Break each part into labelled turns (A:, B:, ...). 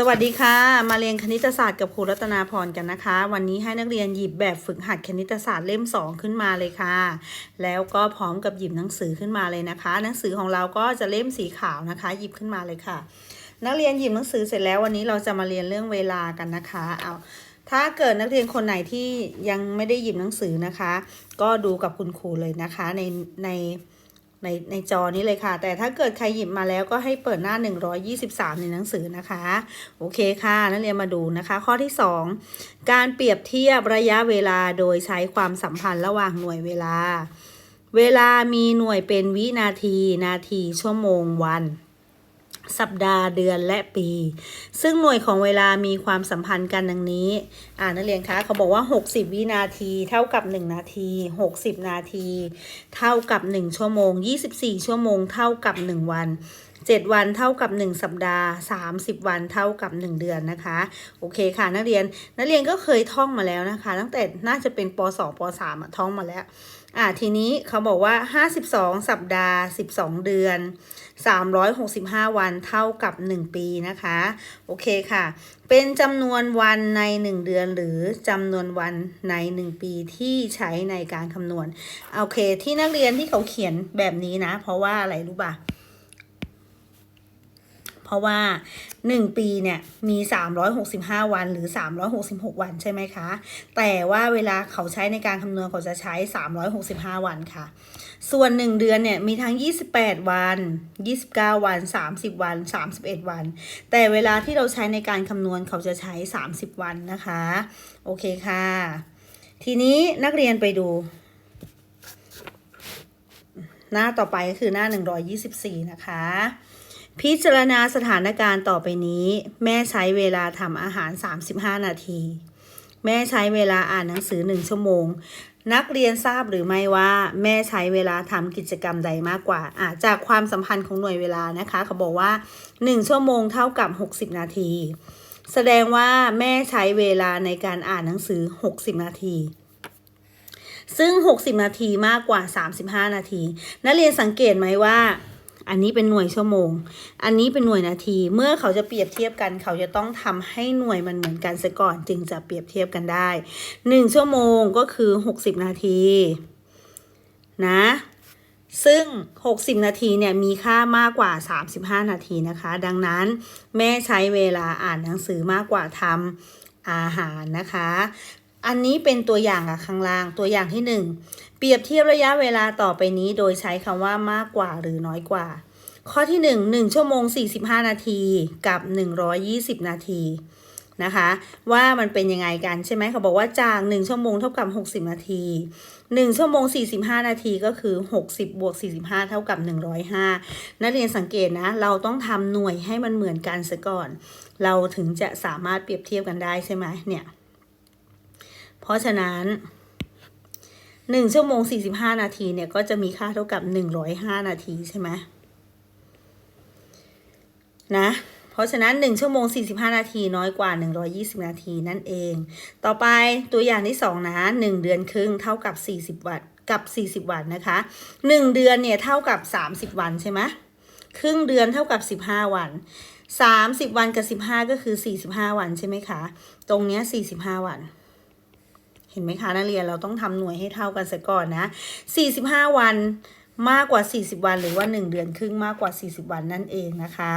A: สวัสดีค่ะ มาเรียนคณิตศาสตร์กับครูรัตนาพรกันนะคะ วันนี้ให้นักเรียนหยิบแบบฝึกหัดคณิตศาสตร์เล่ม 2 ขึ้นมาเลยค่ะ แล้วก็พร้อมกับหยิบหนังสือขึ้นมาเลยนะคะ หนังสือของเราก็จะเล่มสีขาวนะคะ หยิบขึ้นมาเลยค่ะ นักเรียนหยิบหนังสือเสร็จแล้ววันนี้เราจะมาเรียนเรื่องเวลากันนะคะเอาถ้าเกิดนักเรียนคนไหนที่ยังไม่ได้หยิบหนังสือนะคะ ก็ดูกับคุณครูเลยนะคะในใน ในในจอนี้เลยค่ะ แต่ถ้าเกิดใครหยิบมาแล้วก็ให้เปิดหน้า 123 ในหนังสือนะคะ โอเคค่ะ นักเรียนมาดูนะคะ ข้อที่ 2 การเปรียบเทียบระยะเวลาโดยใช้ความสัมพันธ์ระหว่างหน่วยเวลา เวลามีหน่วยเป็นวินาที นาที ชั่วโมง วัน สัปดาห์เดือนและปี ซึ่งหน่วยของเวลามีความสัมพันธ์กันดังนี้ อ่านักเรียนคะเขาบอกว่า 60 วินาที เท่ากับ 1 นาที 60 นาที เท่ากับ 1 ชั่วโมง 24 ชั่วโมง เท่ากับ 1 วัน 7 วันเท่ากับ 1 สัปดาห์ 30 วันเท่ากับ 1 เดือนนะคะ โอเคค่ะนักเรียนนักเรียนก็เคยท่องมาแล้วนะคะ ตั้งแต่น่าจะเป็นป .2 ป .3 อะท่องมาแล้วอ่าทีนี้เขาบอกว่า 52 สัปดาห์ 12 เดือน 365 วันเท่ากับ 1 ปีนะคะ โอเคค่ะ เป็นจำนวนวันใน 1 เดือนหรือจำนวนวันใน 1 ปีที่ใช้ในการคำนวณ โอเค ที่นักเรียนที่เขาเขียนแบบนี้นะ เพราะว่าอะไรรู้ป่ะ เพราะว่า 1 ปีเนี่ยมี 365 วันหรือ 366 วันใช่ไหมคะ แต่ว่าเวลาเขาใช้ในการคำนวณเขาจะใช้ 365 วันค่ะ ส่วน 1 เดือนเนี่ยมีทั้ง 28 วัน 29 วัน 30 วัน 31 วัน แต่เวลาที่เราใช้ในการคำนวณเขาจะใช้ 30 วันนะคะ โอเคค่ะ ทีนี้นักเรียนไปดูหน้าต่อไปก็คือหน้า 124 นะคะ พิจารณาสถานการณ์ต่อไปนี้ แม่ใช้เวลาทำอาหาร 35 นาที แม่ใช้เวลาอ่านหนังสือ1ชั่วโมง นักเรียนทราบหรือไม่ว่า แม่ใช้เวลาทำกิจกรรมใดมากกว่าอะจากความสัมพันธ์ของหน่วยเวลานะคะ เขาบอกว่า 1 ชั่วโมงเท่ากับ 60 นาที แสดงว่าแม่ใช้เวลาในการอ่านหนังสือ 60 นาทีซึ่ง 60 นาทีมากกว่า 35 นาที นักเรียนสังเกตไหมว่า อันนี้เป็นหน่วยชั่วโมง อันนี้เป็นหน่วยนาที เมื่อเขาจะเปรียบเทียบกัน เขาจะต้องทำให้หน่วยมันเหมือนกันซะก่อน จึงจะเปรียบเทียบกันได้ 1 ชั่วโมงก็คือ 60 นาทีนะซึ่ง 60 นาทีเนี่ยมีค่ามากกว่า 35 นาทีนะคะ ดังนั้นแม่ใช้เวลาอ่านหนังสือมากกว่าทำอาหารนะคะ อันนี้เป็นตัวอย่างอะข้างล่างตัวอย่างที่ 1 เปรียบเทียบระยะเวลาต่อไปนี้ โดยใช้คำว่ามากกว่าหรือน้อยกว่า ข้อที่ 1 1 ชั่วโมง 45 นาทีกับ 120 นาทีนะคะ ว่ามันเป็นยังไงกันใช่ไหมเขาบอกว่าจาก 1 ชั่วโมงเท่ากับ 60 นาที 1 ชั่วโมง 45 นาทีก็คือ 60 บวก 45 เท่ากับ 105 นักเรียนสังเกตนะ เราต้องทำหน่วยให้มันเหมือนกันซะก่อน เราถึงจะสามารถเปรียบเทียบกันได้ใช่ไหมเนี่ย เพราะฉะนั้น 1 ชั่วโมง 45 นาทีเนี่ยก็จะมีค่าเท่ากับ 105 นาทีใช่ไหมนะ เพราะฉะนั้น 1 ชั่วโมง 45 นาทีน้อยกว่า 120 นาทีนั่นเอง ต่อไปตัวอย่างที่ 2 นะ 1 เดือนครึ่งเท่ากับ 40 วันกับ 40 วันนะคะ 1 เดือนเนี่ยเท่ากับ 30 วันใช่ไหมครึ่งเดือนเท่ากับ 15 วัน 30 วันกับ 15 ก็คือ 45 วันใช่ไหมคะ ตรงเนี้ย45 วัน เห็นไหมคะนักเรียนเราต้องทำหน่วยให้เท่ากันซะก่อนนะ 45 วันมากกว่า 40 วันหรือว่า 1 เดือนครึ่งมากกว่า 40 วันนั่นเองนะคะ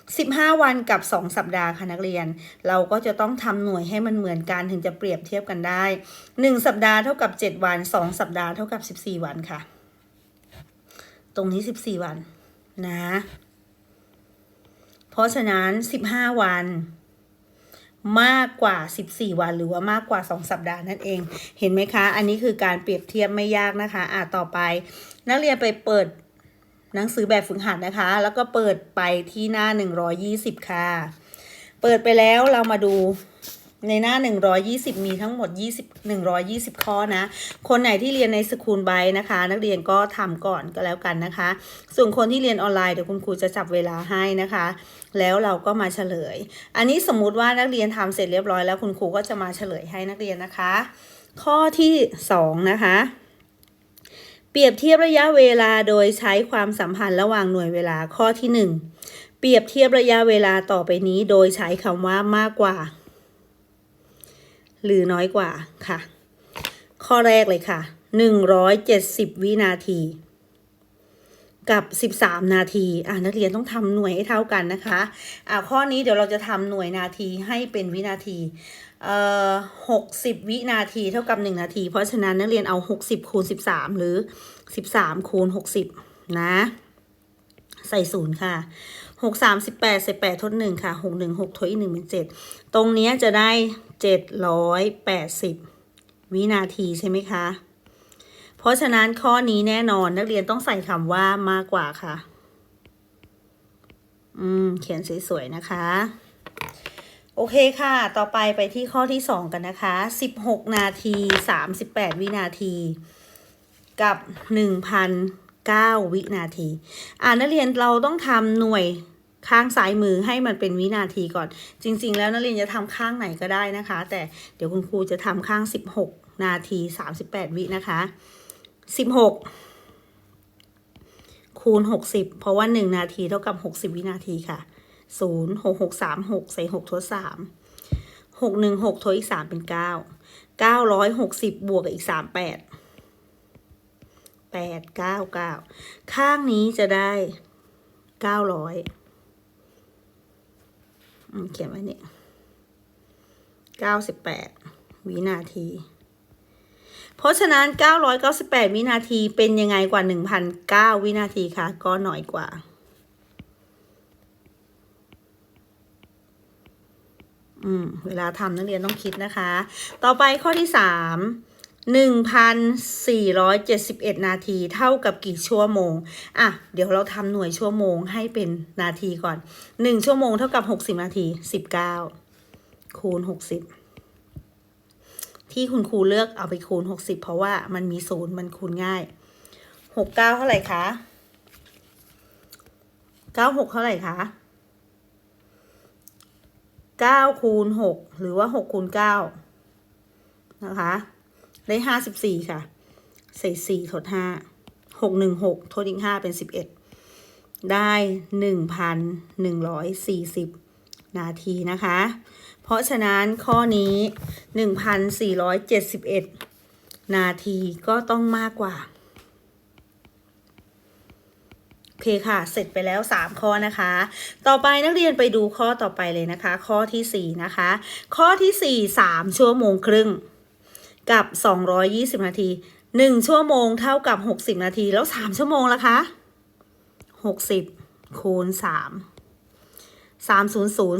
A: 15 วันกับ 2 สัปดาห์ค่ะนักเรียน เราก็จะต้องทำหน่วยให้มันเหมือนกันถึงจะเปรียบเทียบกันได้ 1 สัปดาห์เท่ากับ 7 วัน 2 สัปดาห์เท่ากับ 14 วันค่ะ ตรงนี้ 14 วันนะ เพราะฉะนั้น 15 วัน มากกว่า 14 วัน หรือว่ามากกว่า 2 สัปดาห์นั่นเอง เห็นไหมคะ อันนี้คือการเปรียบเทียบไม่ยากนะคะ อะต่อไป นักเรียนไปเปิดหนังสือแบบฝึกหัดนะคะ แล้วก็เปิดไปที่หน้า 120 ค่ะ เปิดไปแล้วเรามาดู ในหน้า 120 มีทั้งหมด 20 120 ข้อนะ คนไหนที่เรียนในสคูลไบนะคะ นักเรียนก็ทำก่อนก็แล้วกันนะคะ ส่วนคนที่เรียนออนไลน์เดี๋ยวคุณครูจะจับเวลาให้นะคะ แล้วเราก็มาเฉลย อันนี้สมมุติว่านักเรียนทำเสร็จเรียบร้อยแล้วคุณครูก็จะมาเฉลยให้นักเรียนนะคะ ข้อที่ 2 นะคะเปรียบเทียบระยะเวลาโดยใช้ความสัมพันธ์ระหว่างหน่วยเวลาข้อที่ 1 เปรียบเทียบระยะเวลาต่อไปนี้โดยใช้คำว่ามากกว่า หรือน้อยกว่าค่ะ ข้อแรกเลยค่ะ 170 วินาที กับ 13 นาที อ่านักเรียนต้องทำหน่วยให้เท่ากันนะคะอ่าข้อนี้เดี๋ยวเราจะทำหน่วยนาทีให้เป็นวินาทีเอ่อ60 วินาทีเท่ากับ 1 นาที เพราะฉะนั้นนักเรียนเอา 60คูณ13 หรือ 13คูณ60 นะใส่ศูนย์ค่ะหกสามสิบแปดใส่แปดทดหนึ่งค่ะหกหนึ่งหกทดอีกหนึ่งเป็นเจ็ดตรงนี้จะได้ เจ็ดร้อยแปดสิบวินาทีใช่ไหมคะ เพราะฉะนั้นข้อนี้แน่นอนนักเรียนต้องใส่คำว่ามากกว่าค่ะ อืม เขียนสวยๆนะคะ โอเคค่ะ ต่อไปไปที่ข้อที่สองกันนะคะสิบหกนาทีสามสิบแปดวินาที กับหนึ่งพันเก้าวินาที อ่านักเรียนเราต้องทำหน่วย ข้างซ้ายมือให้มันเป็นวินาทีก่อน จริง ๆ แล้วนักเรียนจะทำข้างไหนก็ได้นะคะ แต่เดี๋ยวคุณครูจะทำข้างสิบหกนาทีสามสิบแปดวินะคะสิบหกคูณหกสิบเพราะว่าหนึ่งนาทีเท่ากับหกสิบวินาทีค่ะศูนย์หกหกสามหกใส่หกทดสามหกหนึ่งหกทดอีกสามเป็นเก้าเก้าร้อยหกสิบบวกอีกสามแปดแปดเก้าเก้าข้างนี้จะได้เก้าร้อย เขียนไว้เนี่ยเก้าสิบแปดวินาที เพราะฉะนั้นเก้าร้อยเก้าสิบแปดวินาทีเป็นยังไงกว่าหนึ่งพันเก้าวินาทีคะก็หน้อยกว่าอืมเวลาทำนักเรียนต้องคิดนะคะ ต่อไปข้อที่สาม หนึ่งพันสี่ร้อยเจ็ดสิบเอ็ดนาทีเท่ากับกี่ชั่วโมง อะ เดี๋ยวเราทำหน่วยชั่วโมงให้เป็นนาทีก่อนหนึ่งชั่วโมงเท่ากับหกสิบนาทีสิบเก้าคูณหกสิบที่คุณครูเลือกเอาไปคูณหกสิบเพราะว่ามันมีศูนย์มันคูณง่ายหกเก้าเท่าไหร่คะเก้าหกเท่าไหร่คะเก้าคูณหกหรือว่าหกคูณเก้านะคะ ได้ห้าสิบสี่ค่ะใส่สี่ทดห้าหกหนึ่งหกทดอีกห้าเป็นสิบเอ็ดได้หนึ่งพันหนึ่งร้อยสี่สิบนาทีนะคะ เพราะฉะนั้นข้อนี้หนึ่งพันสี่ร้อยเจ็ดสิบเอ็ดนาทีก็ต้องมากกว่า โอเคค่ะ เสร็จไปแล้ว 3 ข้อนะคะ ต่อไปนักเรียนไปดูข้อต่อไปเลยนะคะ ข้อที่ 4 นะคะ ข้อที่ 4 3 ชั่วโมงครึ่ง กับ 220 นาที 1 ชั่วโมงเท่ากับ 60 นาที แล้ว 3 ชั่วโมงละคะ 60 คูณ 3 300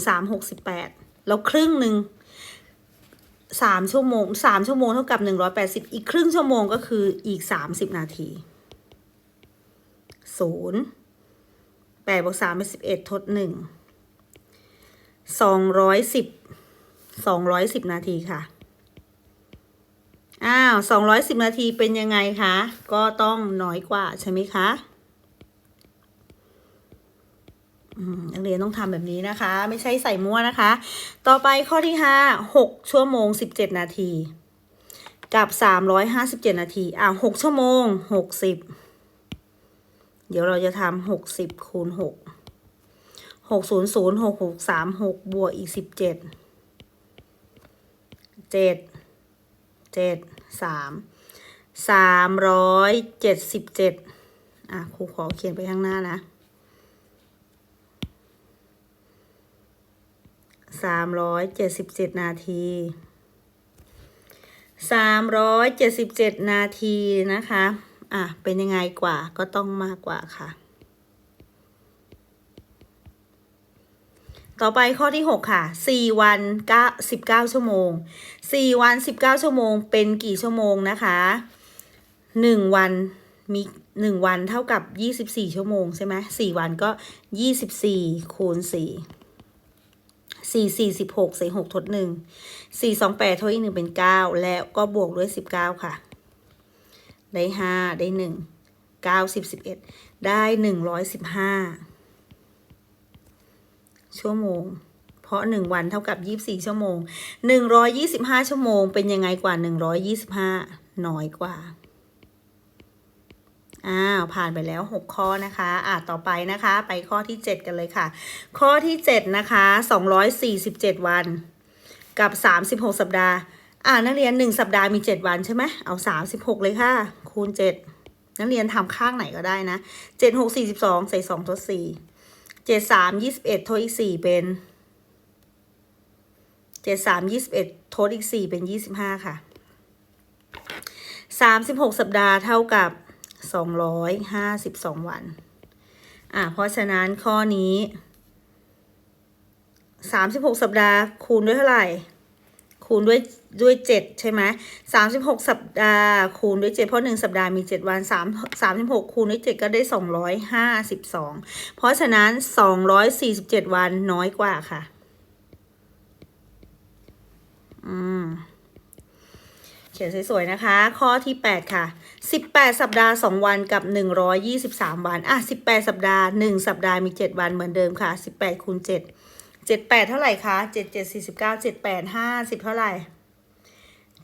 A: 368 แล้วครึ่งหนึ่ง3 ชั่วโมง 3 ชั่วโมงเท่ากับ 180 อีกครึ่งชั่วโมงก็คืออีก 30 นาที 0 8บวก3เป็น11 ทด 1 210 210 นาทีค่ะ อ้าวสองร้อยสิบนาทีเป็นยังไงคะ ก็ต้องน้อยกว่าใช่ไหมคะนักเรียนต้องทำแบบนี้นะคะ ไม่ใช่ใส่มั่วนะคะ ต่อไปข้อที่ห้าหกชั่วโมงสิบเจ็ดนาที กับสามร้อยห้าสิบเจ็ดนาที อ่าหกชั่วโมงหกสิบเดี๋ยวเราจะทำหกสิบคูณหกหกศูนย์ศูนย์หกหกสามหกบวกอีกสิบเจ็ดเจ็ด เจ็ดสามสามร้อยเจ็ดสิบเจ็ดอะครูขอเขียนไปข้างหน้านะสามร้อยเจ็ดสิบเจ็ดนาทีสามร้อยเจ็ดสิบเจ็ดนาทีนะคะ อะ เป็นยังไงกว่าก็ต้องมากกว่าค่ะ ต่อไปข้อที่ 6 ค่ะ 4 วัน9 19 ชั่วโมง 4 วัน 19 ชั่วโมง เป็นกี่ชั่วโมงนะคะ 1 วันมี 1 วันเท่ากับ 24 ชั่วโมงใช่ไหม4วันก็ 24 คูณ 4 4 4 16ใส่6ทด 1 4 2 8ทดอีก1เป็น 9 แล้วก็บวกด้วย 19 ค่ะ ได้ 5 ได้ 1 9 10 11 ได้ 115 ชั่วโมง เพราะหนึ่งวันเท่ากับยี่บสี่ชั่วโมงหนึ่งร้อยี่สิบห้าชั่วโมง เป็นยังไงกว่าหนึ่งร้อยี่สิบห้าน้อยกว่า อ้าว ผ่านไปแล้ว 6 ข้อนะคะ อะต่อไปนะคะ ไปข้อที่ 7 กันเลยค่ะ ข้อที่ 7 นะคะ 247 วัน กับ 36 สัปดาห์ อ่านักเรียน 1 สัปดาห์มี 7 วันใช่ไหมเอา 36 เลยค่ะ คูณ 7นักเรียนทำข้างไหนก็ได้นะ 7 6 42 ใส่2ทด4 เจ็ดสามยี่สิบเอ็ดทษอีกสี่เป็นเจ็ดสามยี่สิบเอ็ดทษอีกสี่เป็นยี่สิบห้าค่ะสามสิบหกสัปดาห์เท่ากับสองร้อยห้าสิบสองวัน อ่าเพราะฉะนั้นข้อนี้สามสิบหกสัปดาห์คูณด้วยเท่าไหร่ คูณด้วยด้วย7ใช่ไหม36สัปดาห์คูณด้วย7เพราะ1สัปดาห์มี7วัน3 36คูณด้วย7ก็ได้252เพราะฉะนั้น247วันน้อยกว่าค่ะ อืมเขียนสวยๆนะคะ ข้อที่ 8 ค่ะ 18 สัปดาห์ 2 วันกับ 123 วัน อะ 18 สัปดาห์ 1 สัปดาห์มี 7 วันเหมือนเดิมค่ะ 18คูณ7 เจ็ดแปดเท่าไหร่คะเจ็ดเจ็ดสี่สิบเก้าเจ็ดแปดห้าสิบเท่าไหร่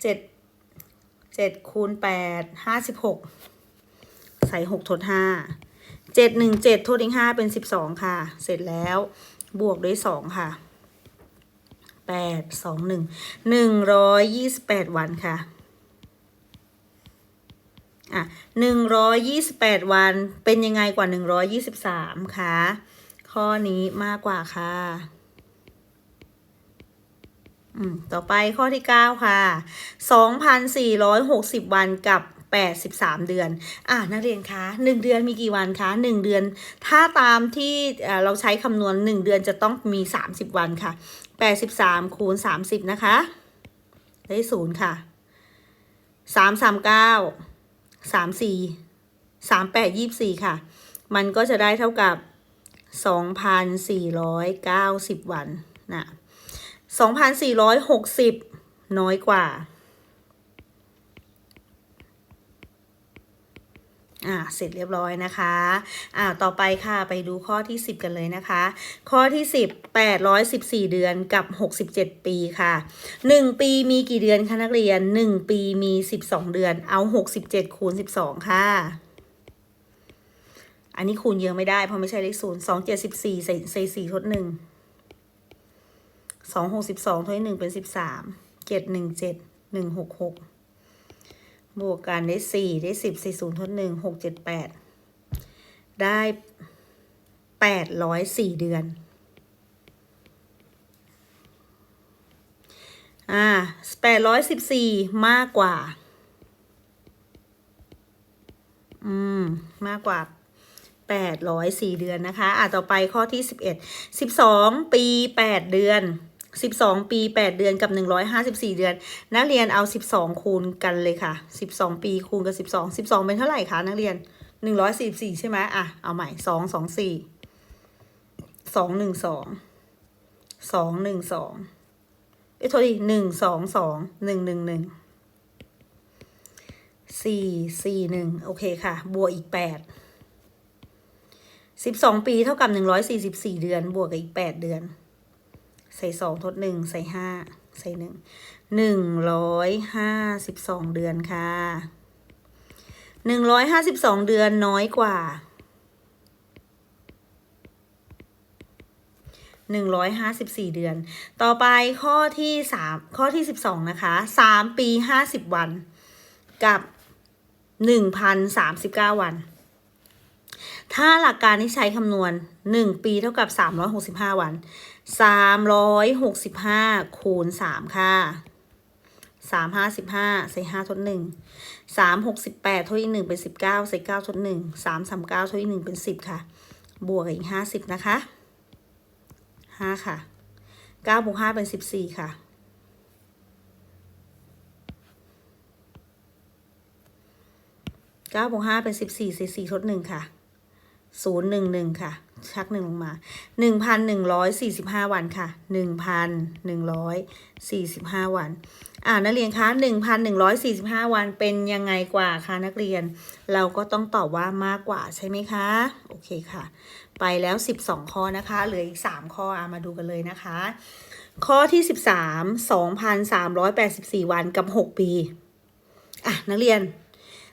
A: เจ็ดเจ็ดคูณแปดห้าสิบหกใส่หกทดห้าเจ็ดหนึ่งเจ็ดทดอีกห้าเป็นสิบสองค่ะ เสร็จแล้วบวกด้วยสองค่ะแปดสองหนึ่งหนึ่งร้อยยี่สิบแปดวันค่ะอะหนึ่งร้อยยี่สิบแปดวันเป็นยังไงกว่าหนึ่งร้อยยี่สิบสามคะข้อนี้มากกว่าค่ะ ต่อไปข้อที่เก้าค่ะสองพันสี่ร้อยหกสิบวันกับแปดสิบสามเดือน อะนักเรียนคะหนึ่งเดือนมีกี่วันคะหนึ่งเดือน ถ้าตามที่เราใช้คำนวณหนึ่งเดือนจะต้องมีสามสิบวันค่ะแปดสิบสามคูณสามสิบนะคะ ได้ศูนย์ค่ะสามสามเก้าสามสี่สามแปดยี่สี่ค่ะ มันก็จะได้เท่ากับสองพันสี่ร้อยเก้าสิบวันนะ สองพันสี่ร้อยหกสิบน้อยกว่า อ่า เสร็จเรียบร้อยนะคะ อ่า ต่อไปค่ะ ไปดูข้อที่ 10 กันเลยนะคะ ข้อที่ 10 814 เดือนกับ 67 ปีค่ะ 1 ปีมีกี่เดือนคะนักเรียน 1 ปีมี 12 เดือน เอา 67 คูณ 12 ค่ะอันนี้คูณเยอะไม่ได้เพราะไม่ใช่เลขศูนย์สองเจ็ดสิบสี่ใส่ใส่สี่ทดหนึ่ง สองหกสิบสองทดหนึ่งเป็นสิบสามเจ็ดหนึ่งเจ็ดหนึ่งหกหกบวกกันได้สี่ได้สิบใส่ศูนย์ทดหนึ่งหกเจ็ดแปดได้แปดร้อยสี่เดือน อ่าแปดร้อยสิบสี่มากกว่า อืม มากกว่าแปดร้อยสี่เดือนนะคะ อะต่อไปข้อที่สิบเอ็ดสิบสองปีแปดเดือน สิบสองปีแปดเดือนกับหนึ่งร้อยห้าสิบสี่เดือน นักเรียนเอาสิบสองคูณกันเลยค่ะสิบสองปีคูณกับสิบสองสิบสองเป็นเท่าไหร่คะนักเรียนหนึ่งร้อยสี่สี่ใช่ไหมอะ เอาใหม่สองสองสี่สองหนึ่งสองสองหนึ่งสองเอ้ยโทษทีหนึ่งสองสองหนึ่งหนึ่งหนึ่งสี่สี่หนึ่งโอเคค่ะ บวกอีกแปดสิบสองปีเท่ากับหนึ่งร้อยสี่สิบสี่เดือน บวกกับอีกแปดเดือน ใส่สองทดหนึ่งใส่ห้าใส่หนึ่งหนึ่งร้อยห้าสิบสองเดือนค่ะหนึ่งร้อยห้าสิบสองเดือนน้อยกว่าหนึ่งร้อยห้าสิบสี่เดือน ต่อไปข้อที่สามข้อที่สิบสองนะคะสามปีห้าสิบวัน กับหนึ่งพันสามสิบเก้าวัน ถ้าหลักการที่ใช้คำนวณหนึ่งปีเท่ากับสามร้อยหกสิบห้าวัน สามร้อยหกสิบห้าคูณสามค่ะสามห้าสิบห้าใส่ห้าทดหนึ่งสามหกสิบแปดทดอีกหนึ่งเป็นสิบเก้าใส่เก้าทดหนึ่งสามสามเก้าทดอีกหนึ่งเป็นสิบค่ะ บวกอีกห้าสิบนะคะห้าค่ะเก้าบวกห้าเป็นสิบสี่ค่ะเก้าบวกห้าเป็นสิบสี่สี่สี่ทดหนึ่งค่ะ ศูนย์หนึ่งหนึ่งค่ะ ชักหนึ่งลงมาหนึ่งพันหนึ่งร้อยสี่สิบห้าวันค่ะหนึ่งพันหนึ่งร้อยสี่สิบห้าวัน อ่านักเรียนคะหนึ่งพันหนึ่งร้อยสี่สิบห้าวันเป็นยังไงกว่าคะนักเรียน เราก็ต้องตอบว่ามากกว่าใช่ไหมคะ โอเคค่ะ ไปแล้วสิบสองข้อนะคะ เหลืออีกสามข้ออะมาดูกันเลยนะคะ ข้อที่สิบสามสองพันสามร้อยแปดสิบสี่วันกับหกปี อะนักเรียน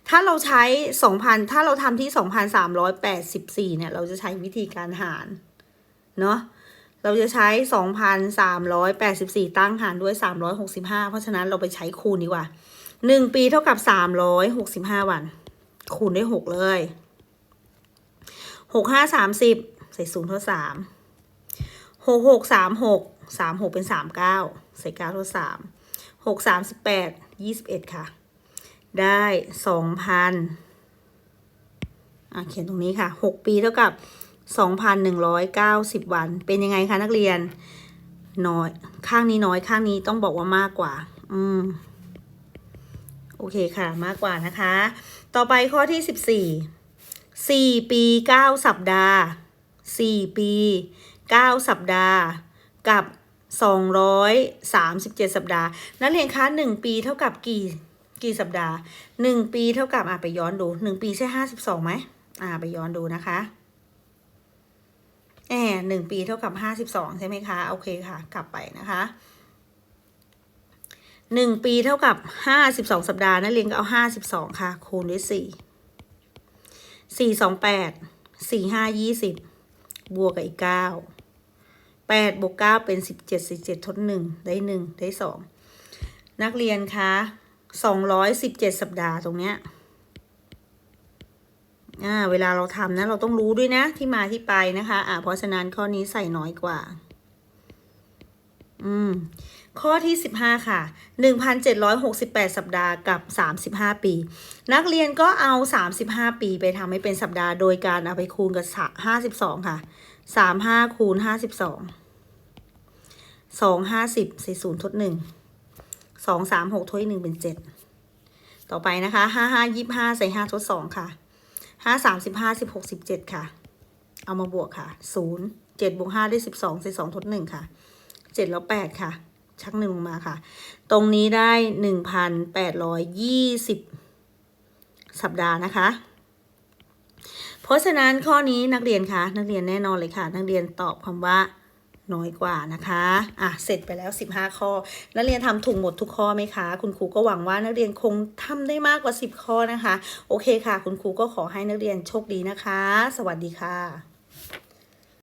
A: ถ้าเราใช้สองพันถ้าเราทำที่สองพันสามร้อยแปดสิบสี่เนี่ย เราจะใช้วิธีการหาร เนาะ เราจะใช้สองพันสามร้อยแปดสิบสี่ตั้งหารด้วยสามร้อยหกสิบห้าเพราะฉะนั้นเราไปใช้คูณดีกว่าหนึ่งปีเท่ากับสามร้อยหกสิบห้าวัน คูณด้วยหกเลยหกห้าสามสิบใส่ศูนย์เท่าสามหกหกสามหกสามหกเป็นสามเก้าใส่เก้าเท่าสามหกสามสิบแปดยี่สิบเอ็ดค่ะ ได้สองพันอะเขียนตรงนี้ค่ะหกปีเท่ากับสองพันหนึ่งร้อยเก้าสิบวัน เป็นยังไงคะนักเรียน น้อย ข้างนี้น้อยข้างนี้ต้องบอกว่ามากกว่า อืม โอเคค่ะ มากกว่านะคะ ต่อไปข้อที่สิบสี่สี่ปีเก้าสัปดาห์สี่ปีเก้าสัปดาห์ กับสองร้อยสามสิบเจ็ดสัปดาห์ นักเรียนคะหนึ่งปีเท่ากับกี่ กี่สัปดาห์หนึ่งปีเท่ากับอะไปย้อนดูหนึ่งปีใช่ห้าสิบสองไหมอ่าไปย้อนดูนะคะแอบหนึ่งปีเท่ากับห้าสิบสองใช่ไหมคะ โอเคค่ะ กลับไปนะคะหนึ่งปีเท่ากับห้าสิบสองสัปดาห์นักเรียนก็เอาห้าสิบสองค่ะ คูณด้วยสี่สี่สองแปดสี่ห้ายี่สิบบวกกับอีกเก้าแปดบวกเก้าเป็นสิบเจ็ดสิบเจ็ดทดหนึ่งได้หนึ่งได้สองนักเรียนคะ สองร้อยสิบเจ็ดสัปดาห์ตรงเนี้ยอ่าเวลาเราทำนะ เราต้องรู้ด้วยนะที่มาที่ไปนะคะ อ่าเพราะฉะนั้นข้อนี้ใส่น้อยกว่า อืม ข้อที่สิบห้าค่ะหนึ่งพันเจ็ดร้อยหกสิบแปดสัปดาห์กับสามสิบห้าปี นักเรียนก็เอาสามสิบห้าปีไปทำให้เป็นสัปดาห์โดยการเอาไปคูณกับห้าสิบสองค่ะสามห้าคูณห้าสิบสองสองห้าสิบใส่ศูนย์ทดหนึ่ง สองสามหกทดอีกหนึ่งเป็นเจ็ดต่อไปนะคะห้าห้ายี่ห้าใส่ห้าทดสองค่ะห้าสามสิบห้าสิบหกสิบเจ็ดค่ะ เอามาบวกค่ะศูนย์เจ็ดบวกห้าได้สิบสองใส่สองทดหนึ่งค่ะเจ็ดแล้วแปดค่ะ ชักหนึ่งลงมาค่ะ ตรงนี้ได้หนึ่งพันแปดร้อยยี่สิบสัปดาห์นะคะ เพราะฉะนั้นข้อนี้นักเรียนคะนักเรียนแน่นอนเลยค่ะ นักเรียนตอบคำว่า น้อยกว่านะคะ อะ เสร็จไปแล้ว 15 ข้อ นักเรียนทำถูกหมดทุกข้อไหมคะ คุณครูก็หวังว่านักเรียนคงทำได้มากกว่า 10 ข้อนะคะ โอเคค่ะ คุณครูก็ขอให้นักเรียนโชคดีนะคะ สวัสดีค่ะ